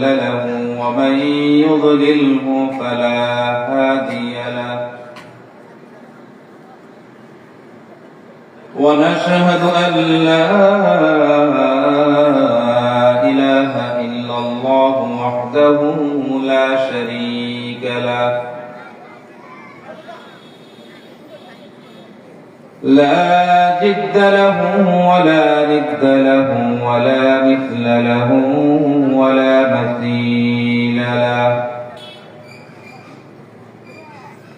له ومن يضلله فلا هادي له. ونشهد أن لا إله إلا الله وحده لا شريك له. لا جد له ولا ند له ولا مثل له ولا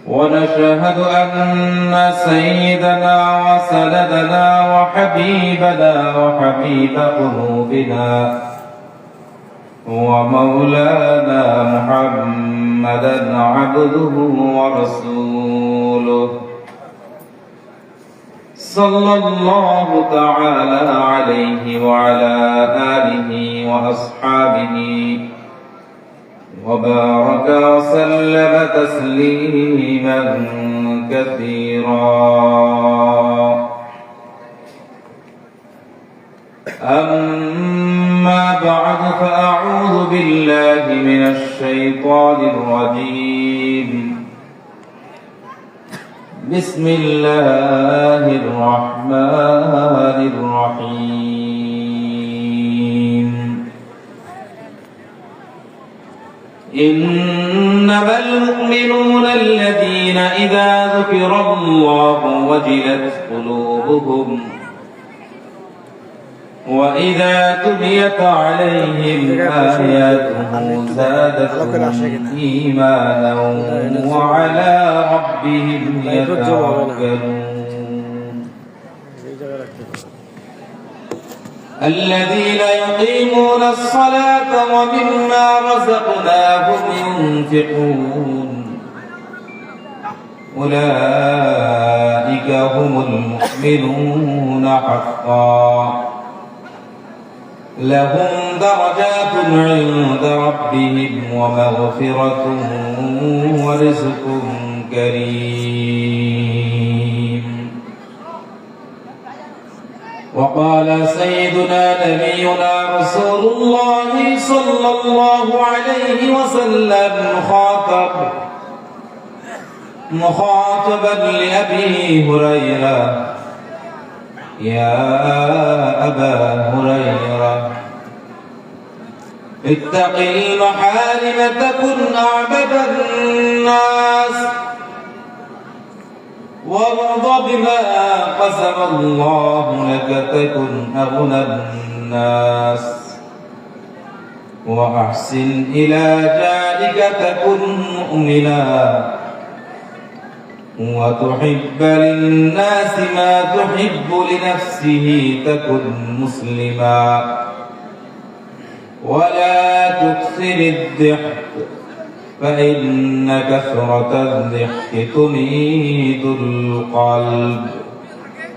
ونشهد أن سيدنا وسندنا وحبيبنا وحبيب قلوبنا ومولانا محمدا عبده ورسوله. صلى الله تعالى عليه وعلى آله وأصحابه وبارك وسلم تسليما كثيرا. أما بعد فأعوذ بالله من الشيطان الرجيم. بسم الله الرحمن الرحيم. إنما المؤمنون الذين إذا ذكر الله وجلت قلوبهم وإذا تليت عليهم آياته زادتهم إيمانا وعلى ربهم يتوكلون. الذين يقيمون الصلاة ومما رزقناهم ينفقون. أولئك هم المؤمنون حقا. لهم درجات عند ربهم ومغفرة ورزق كريم. وقال سيدنا نبينا رسول الله صلى الله عليه وسلم مخاطب مخاطبا لأبي هريرة يا أبا هريرة اتق المحارم تكن أعبد الناس. وارض بما قسم الله لك تكن أغنى الناس وأحسن إلى جارك تكن مؤمنا وتحب للناس ما تحب لنفسه تكن مسلما ولا تكثر الضحك فإن كثرة الضحك تميت القلب.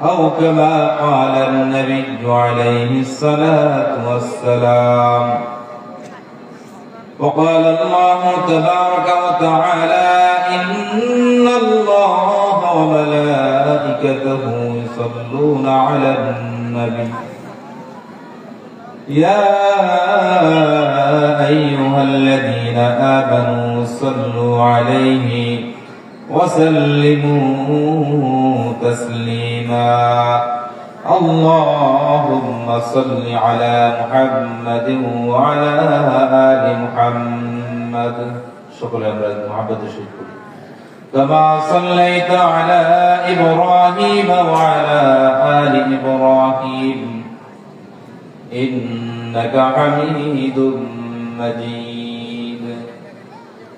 أو كما قال النبي عليه الصلاة والسلام. وقال الله تبارك وتعالى إن الله وملائكته يصلون على النبي. يا أيها الذين آمنوا صلوا عليه وسلموا تسليما. اللهم صل على محمد وعلى آل محمد. شكرا لله محمد الشكر كما صليت على إبراهيم وعلى آل إبراهيم. إنك حميد مجيد.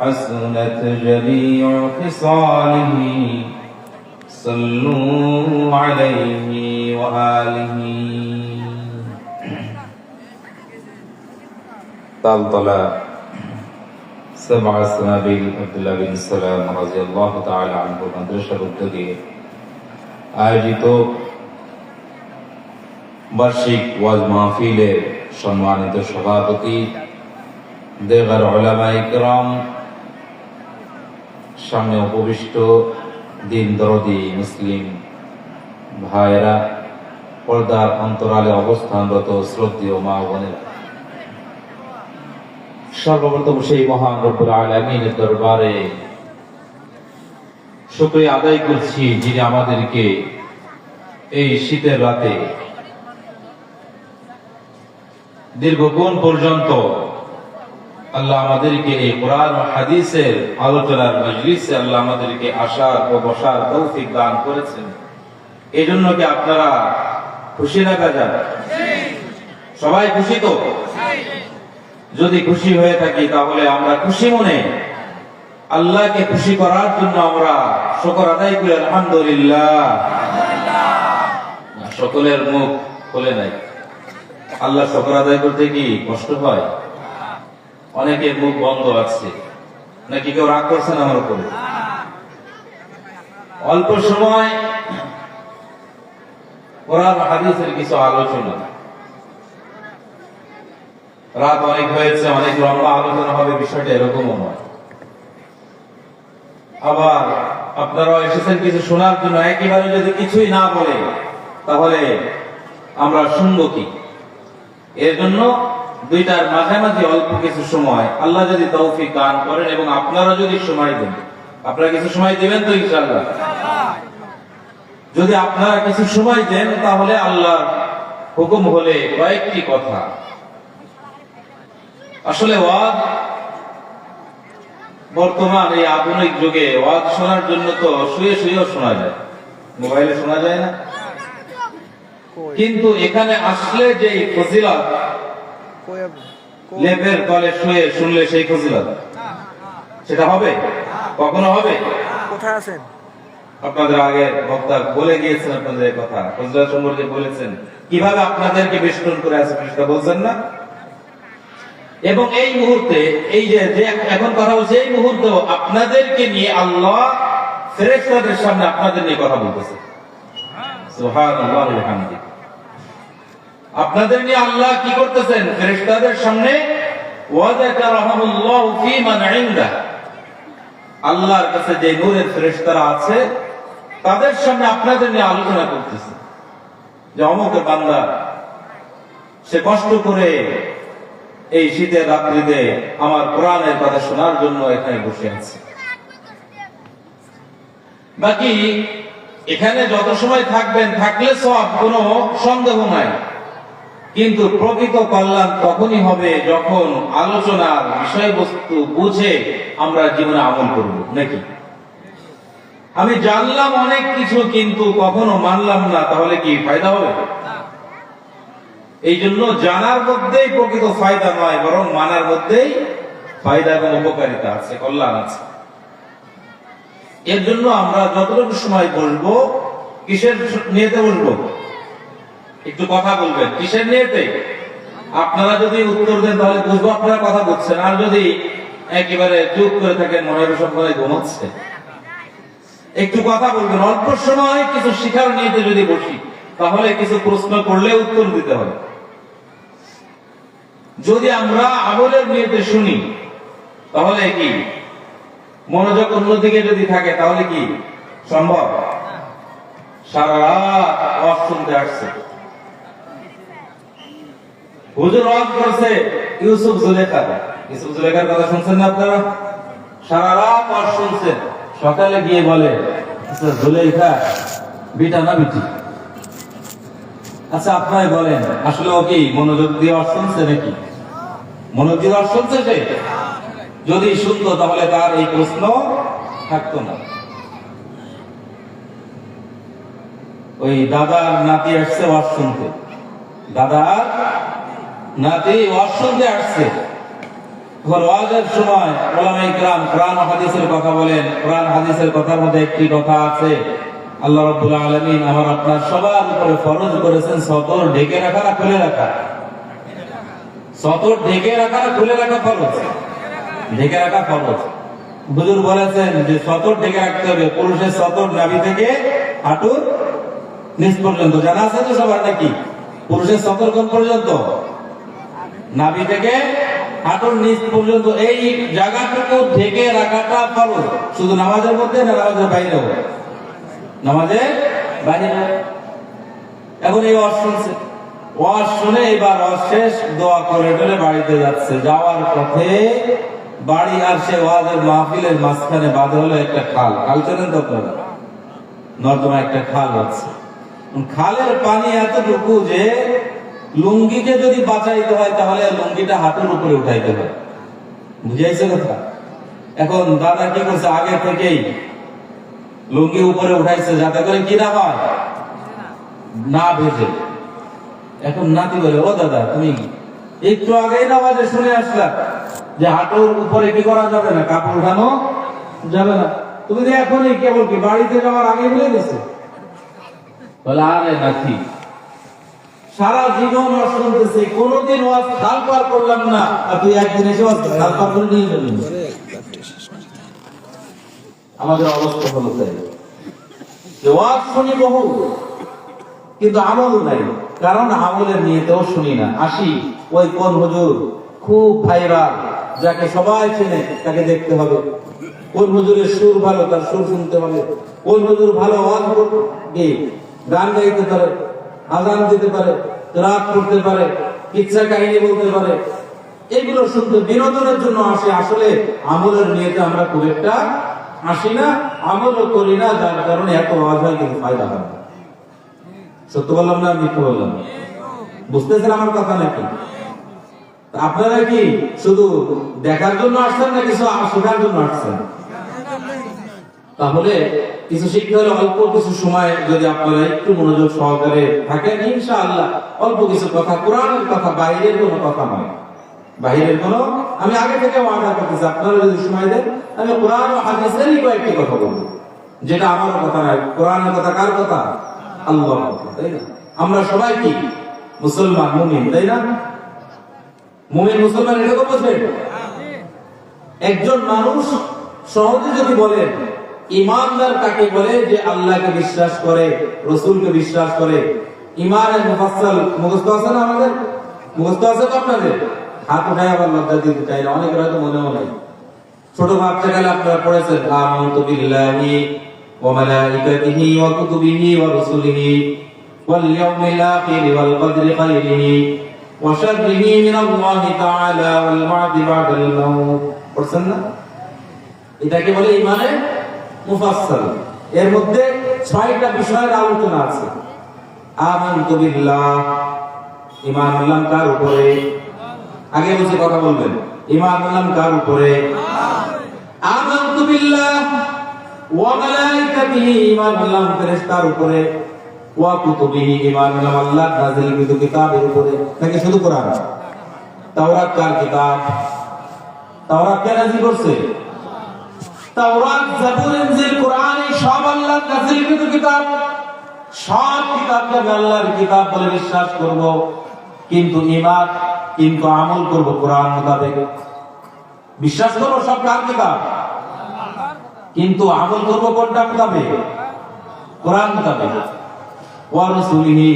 حسنت جميع خصاله صلوا عليه وآله তালতলা سبع سنابل عبد الله بن سلام رضي الله تعالى عنه মাদ্রাসার উদ্যোগে আয়োজিত বার্ষিক ওয়াজ মাহফিলের সম্মানিত সভাপতি দেগার ওলামা ইকরাম সামনে উপবিষ্ট দিন দরদি মুসলিম ভাইয়েরা, পর্দার অন্তরালে অবস্থানরত শ্রদ্ধেয় মা বোনেরা। সর্বপ্রথম সেই মহান রব্বুল আলমিনের দরবারে শুক্রিয়া আদায় করছি যিনি আমাদেরকে এই শীতের রাতে দীর্ঘক্ষণ পর্যন্ত আল্লাহ আমাদেরকে এই কোরআন হাদিসের আলোচনার মজলিসে আল্লাহ আমাদেরকে আসার ও বসার তৌফিক দান করেছেন। এই জন্য কি আপনারা খুশি না যান সবাই খুশি তো? যদি খুশি হয়ে থাকি তাহলে আমরা খুশি মনে। আল্লাহকে খুশি করার জন্য আমরা শকর আদায় করি, আলহামদুলিল্লাহ। সকলের মুখ খোলে নাই। আল্লাহ শকর আদায় করতে কি কষ্ট হয়? অনেকের মুখ বন্ধ আছে। নাকি কেউ রাগ করছেন আমার উপরে? অল্প সময় কোরআন হাদিসের কিছু আলোচনা। রাত অনেক হয়েছে, অনেক লম্বা আলোচনা হবে, বিষয়টা এরকমও নয়। আবার আপনারা এসেছেন কিছু শোনার জন্য, একেবারে যদি কিছুই না বলে, তাহলে আমরা শুনব কি? এর জন্য দুইটার মাঝামাঝি অল্প কিছু সময় আল্লাহ যদি তৌফিক দান করেন এবং আপনারা যদি সময় দেন। আপনারা কিছু সময় দিবেন তো ইনশাআল্লাহ? যদি আপনারা কিছু সময় দেন তাহলে আল্লাহ হুকুম হলে কয়েকটি কথা। আসলে ওয়াজ বর্তমান এই আধুনিক যুগে ওয়াজ শোনার জন্য তো শুয়ে শুয়েও শোনা যায়। মোবাইলে শোনা যায় না? কিন্তু এখানে আসলে যে ফজিলত লেপের তলে শুয়ে শুনলে সেই ফজিলত। সেটা হবে? কখনো হবে? কোথায় আছেন? আপনাদের আগে বক্তা বলে গিয়েছেন আপনাদের কথা। ফজিলত সম্পর্কে বলেছেন কীভাবে আপনাদেরকে বেষ্টন করে আছে সেটা বলছেন না? এবং এই মুহূর্তে এই যে এখন কথা বলছে এই মুহূর্তে আপনাদেরকে নিয়ে আল্লাহ ফেরেশতাদের সামনে আপনাদের নিয়ে কথা বলতেছে। ওয়া বিহামদিহি। আপনাদের নিয়ে আল্লাহ কি করতেছেন? ফেরেশতাদের সামনে মান আল্লাহর কাছে যে নূরের ফেরেশতারা আছে, তাদের সামনে আপনাদের নিয়ে আলোচনা করতেছে। যে অমুকের বান্দা, সে কষ্ট করে এই শীতের রাত্রিতে আমার কোরআনের কথা শোনার জন্য এখানে বসে আছে। বাকি, এখানে যত সময় থাকবেন, থাকলে সব কোনো সন্দেহ নাই। কিন্তু প্রকৃত কল্যাণ তখনই হবে যখন আলোচনার বিষয়বস্তু বুঝে আমরা জীবনে আমল করব, নাকি? আমি জানলাম অনেক কিছু, কিন্তু কখনো মানলাম না, তাহলে কি ফায়দা হবে? এই জন্য জানার মধ্যেই প্রকৃত ফায়দা নয়, বরং মানার মধ্যেই ফায়দা এবং উপকারিতা আছে, কল্যাণ আছে। এর জন্য আমরা যতটুকু সময় বসবো কিসের নিয়েতে বসবো একটু কথা বলবেন। কিসের নিয়েতে? আপনারা যদি উত্তর দেন, তাহলে বুঝব আপনারা কথা বলছেন। আর যদি একেবারে চুপ করে থাকেন মনে হয় সব মনে ঘুমাচ্ছে। একটু কথা বলবেন। অল্প সময় কিছু শিখার নিয়েতে যদি বসি, তাহলে কিছু প্রশ্ন করলে উত্তর দিতে হবে। যদি আমরা আমলের নিয়েতে শুনি, তাহলে কি? মনোযোগ অন্যদিকে যদি থাকে, তাহলে কি? সম্ভব? সারা রাত ওয়াজ শুনতে আসছে। হুজুর ওয়াজ করছে ইউসুফ জুলেখা ইউসুফ জুলেখার কথা শুনছেন না আপনারা? সারা রাত ওয়াজ শুনছেন। সকালে গিয়ে বলে আচ্ছা জুলেখা, বিটা না বিটি? আচ্ছা আপনারা বলেন, আসলে ও কি মনোযোগ দিয়ে ওয়াজ শুনছে নাকি? মনোযোগ দিয়ে ওয়াজ শুনছে সে? যদি শুনতো, তাহলে তার এই প্রশ্ন থাকতো না। ওই দাদার নাতি আসছে ওয়াজ শুনতে। দাদার নাতি ওয়াজ আসছে। সময় হাদিসের কথা বলেন। হাদিসের একটি কথা আছে। আপনার সবার করেছেন ঢেকে খুলে রাখা খুলে রাখা ঢেকে রাখা বলেছেন যে সতর ঢেকে রাখতে হবে। পুরুষের সতর নাভি থেকে হাঁটুর নিচ পর্যন্ত। জানা আছে তো সবার নাকি? পুরুষের সতর কোন পর্যন্ত? নাভি থেকে হাঁটুর নিচ পর্যন্ত এই জায়গাটুকু ঢেকে রাখাটা ফরজ। শুধু নামাজের মধ্যে না নামাজের বাইরেও? নামাজের বাইরে এখন এই ওয়াজ শুনছে ওয়াজ শুনে এবার ওয়াজ শেষ দোয়া করে টলে বাড়িতে যাচ্ছে। যাওয়ার পথে বাড়ি আর সে ওয়াজের মাহফিলের মাঝখানে বাঁধে হলো একটা খাল। খাল চেনেন তো আপনারা? নর্দমা একটা খাল আছে। খালের পানি এতটুকু যে লুঙ্গিকে যদি বাঁচাইতে হয়, তাহলে লুঙ্গিটা হাতের উপরে উঠাইতে হয়। বুঝাইছে কথা? এখন দাদা কি করছে? আগে থেকেই লুঙ্গি উপরে উঠাইছে, যাতে করে কি না হয়? না ভেজে এখন নাতি বলে, ও দাদা, তুমি একটু আগেই না বাজে শুনে আসলা যে হাঁটুর উপরে কি করা যাবে না? কাপড় উঠানো যাবে না। তুমি যে এখনই কেবল কি বাড়িতে যাওয়ার আগে বলে গেছে বলে, আরে নাতি সারা জীবন ওয়াজ শুনতেছি কোনোদিন ওয়াজ খাল পার করলাম না। আর তুই একদিন এসে ওয়াজ খাল পার করে নিয়ে যাবি। আমাদের অবস্থা হলো তাই। ওয়াজ শুনি বহু, কিন্তু আমল নাই। কারণ আমলের নিয়েতেও শুনি না। আসি, ওই কোন হুজুর খুব ভাইরা যাকে সবাই চেনে, তাকে দেখতে হবে। কোন হুজুরের সুর ভালো, তার সুর শুনতে হবে। কোন হুজুর ভালো ওয়াজ করবে, গান গাইতে পারে। আজান দিতে পারে, রাত করতে পারে কিচ্ছা কাহিনী বলতে পারে। এগুলো শুনতে বিনোদনের জন্য আসে। আসলে আমলের নিয়েতে আমরা খুব একটা আসি না আমলও করি না, যার কারণে এত হয় কিন্তু ফায়দা হয় সত্য বললাম না, মিথ্যা বললাম? বুঝতেছেন আমার কথা নাকি? আপনারা কি শুধু দেখার জন্য আসছেন না কিছু শেখার জন্য আসছেন? তাহলে কিছু শিখতে হলে অল্প কিছু সময় যদি আপনারা একটু মনোযোগ সহকারে থাকেন, ইনশাআল্লাহ অল্প কিছু কথা, কোরআনের কথা, বাইরের কোনো কথা নয়। বাইরের কোনো, আমি আগে থেকে ওয়াদা করতেছি, আপনারা যদি সময় দেন, আমি কোরআন ও হাদিসেরই কয়েকটি কথা বলব। যেটা আমার কথা নয়, কোরআনের কথা কার কথা? আল্লাহর কথা, তাই না? আমরা সবাই কি? মুসলমান, মুমিন, তাই না? মুমিন, মুসলমান, এটা তো বোঝেন একজন মানুষ সহজে যদি বলেন ইমানদার কাকে বলে যে আল্লাহকে বিশ্বাস করে, রসুলকে বিশ্বাস করে। ইমানের মুফাসসাল মুখস্থ আছে না আমাদের? মুখস্থ আছে তো আপনাদের? হাত উঠাই আবার লজ্জা দিতে চাই না, অনেকের হয়তো মনেও নাই। ছোট বাচ্চা গেলে আপনারা পড়েছেন, আমানতু বিল্লাহি ওয়া ওয়া কুতুবিহি ওয়া রুসুলিহি ওয়াল ইয়াউমিল আখির ওয়াল কদরি খাইরিহি ওয়া শাররিহি তাআলা ওয়াল বা'দি বা'দাল মাউত। পড়ছেন না? এটাকে বলে ইমানে মুফাসসাল। এর মধ্যে ছয়টা বিষয়ের আলোচনা আছে। আমানতু বিল্লাহ। ঈমান আনলাম কার উপরে? আগে বলছি, কথা বলবেন। ঈমান আনলাম কার উপরে? আমানতু বিল্লাহ। ওয়া মালাইকাতিহি ঈমান আনলাম ফেরেশতার উপরে। ওয়া কুতুবিহি ঈমান আনলাম আল্লাহর নাযিলকৃত কিতাবের উপরে। নাকি শুধু কোরআন? তাওরাত কার কিতাব? তাওরাত কে নাযিল করছে? তাওরাত, জাবুর, ইনজিল সব আল্লাহর কিতাব। সব কিতাবকে আল্লাহর কিতাব বলে বিশ্বাস করব, কিন্তু কিন্তু আমল করব মোতাবেক। বিশ্বাস করব সব কার কিতাব? কিন্তু আমল করব কোনটা মোতাবেক? কোরআন মোতাবেক। ওয়া রাসূলিহি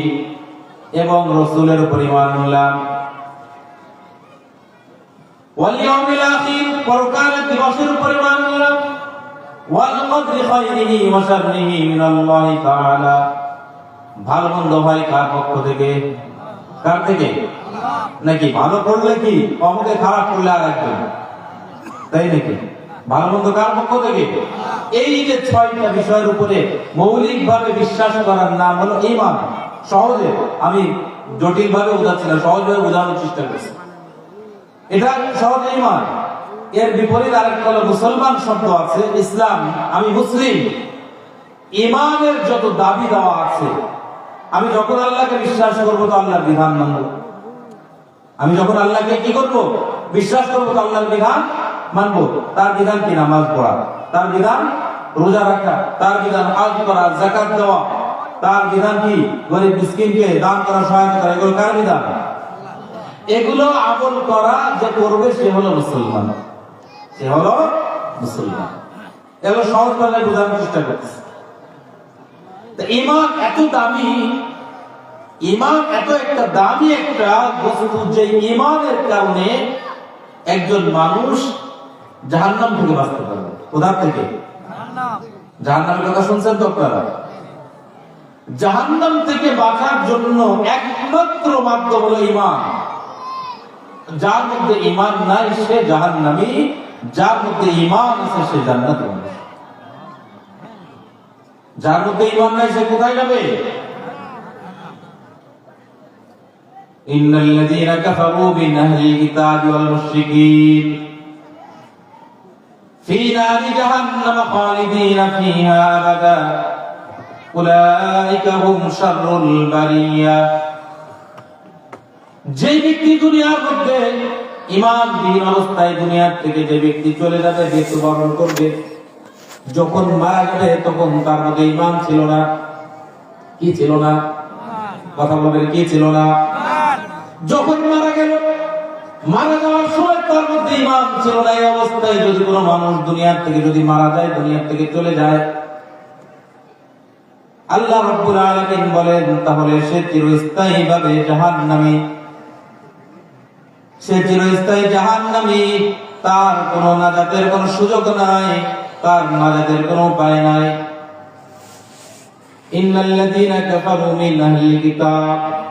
এবং রাসূলের উপর ঈমান আনলাম। ওয়াল ইয়াউমিল আখির কদরি খাইরিহি ওয়া শাররিহি মিনাল্লাহি তাআলা। ভালো মন্দ হয় কার পক্ষ থেকে? কার থেকে? নাকি ভালো করলে কি? অমুকে খারাপ করলে আর একজন? তাই নাকি? ভালো মন্দ কার পক্ষ থেকে? এই যে ছয়টা বিষয়ের উপরে মৌলিক ভাবে বিশ্বাস করার নাম হলো ইমান। সহজে আমি জটিল ভাবে বোঝাচ্ছি না সহজ ভাবে বোঝানোর চেষ্টা করছি। এটা সহজ ইমান। এর বিপরীত আরেকটা হলো মুসলমান শব্দ আছে, ইসলাম। আমি মুসলিম। ইমানের যত দাবি দেওয়া আছে, আমি যখন আল্লাহকে বিশ্বাস করব তো আল্লাহর বিধান মানব। আমি যখন আল্লাহকে কি করব? বিশ্বাস করব তো আল্লাহর বিধান মানবো। তার বিধান কি? নামাজ পড়া। তার বিধান রোজা রাখা। তার বিধান হজ করা জাকাত দেওয়া। তার বিধান কি? গরিব মিসকিনকে দান করা, সহায়তা করা। এগুলো কার বিধান? এগুলো আমল করা যে করবে সে হলো মুসলমান। সে হলো মুসলমান। এগুলো সহজ ভাষায় বোঝানোর চেষ্টা করতেছে। ইমান এত দামি ইমান এত একটা দামি একটা বস্তু যে ইমানের কারণে একজন মানুষ জাহান্নাম থেকে বাঁচতে পারবে। কোথার থেকে? জাহান্নামের কথা শুনছেন তো আপনারা? জাহান্নাম থেকে বাঁচার জন্য একমাত্র মাধ্যম হলো ইমান যার মধ্যে ইমান নাই, সে জাহান্নামী যার মধ্যে ইমান আছে সে জান্নাত যার মধ্যে ইমান নাই সে কোথায় যাবে? ইন্নাল্লাযীনা কাফারু মিন আহলিল কিতাব ওয়াল মুশরিকিন। ফি নারি জাহান্নাম খালিদিনা ফিহা আবাদা। উলাইকা হুম শাররুল বারিয়া। যে ব্যক্তি দুনিয়ার মধ্যে ইমান বিহীন অবস্থায় দুনিয়ার থেকে যে ব্যক্তি চলে যাবে মৃত্যুবরণ করবে, যখন মারা যাবে, তখন তার মধ্যে ইমান ছিল না। কি ছিল না? কথা বলবেন, কি ছিল না? যখন মারা গেল, মারা যাওয়ার সময় তার মধ্যে ইমান ছিল না। এই অবস্থায় যদি কোনো মানুষ দুনিয়ার থেকে যদি মারা যায়, দুনিয়ার থেকে চলে যায়, আল্লাহ রব্বুল আলামিন বলেন, তাহলে সে চিরস্থায়ী ভাবে জাহান্নামী সে চিরস্থায়ী জাহান্নামী। তার কোনো নাজাতের কোনো সুযোগ নাই, তার নাজাতের কোনো উপায় নাই। ইন্নাল্লাযীনা কাফারু মিন আহলিল কিতাব।